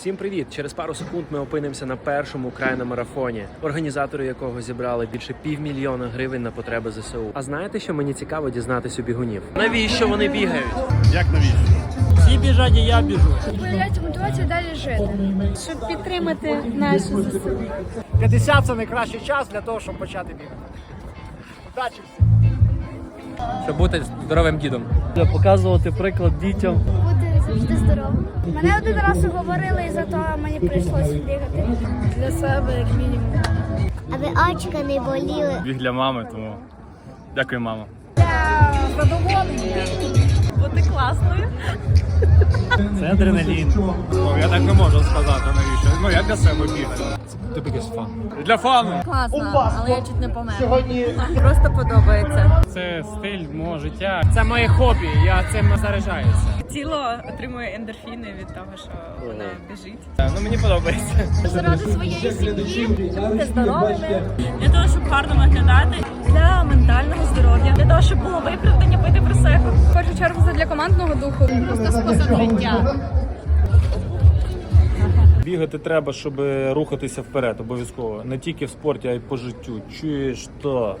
Всім привіт! Через пару секунд ми опинимося на першому Україна-марафоні, організатори якого зібрали більше півмільйона гривень на потреби ЗСУ. А знаєте, що мені цікаво дізнатись у бігунів? Навіщо вони бігають? Як навіщо? Всі біжать, і я біжу. Появляється мотивація далі жити, щоб підтримати нашу ЗСУ. 50 це найкращий час для того, щоб почати бігати. Удачі всім! щоб бути здоровим дідом. Показувати приклад дітям. Бути завжди здоровим. Мене один раз говорили, і зато мені прийшлося бігати. Для себе, як мінімум. аби очка не боліли. Біг для мами, тому дякую, мама. Я задоволення. бути класною. Це адреналін. Я так не можу сказати, навіщо. Я для себе бігаю. The biggest fun. Для фану. Класно, але я чуть не померла. Просто подобається. Це стиль мого життя. Це моє хобі. Я цим заряджаюся. Тіло отримує ендорфіни від того, що вона біжить. Ну, мені подобається. Заради своєї сім'ї, бути здоровими. Для того, щоб гарно виглядати, для ментального здоров'я, для того, щоб було виправдання пити просеку. В першу чергу це для командного духу. Просто спосіб життя. Бігати треба, щоб рухатися вперед, обов'язково. Не тільки в спорті, а й по життю. Чуєш то.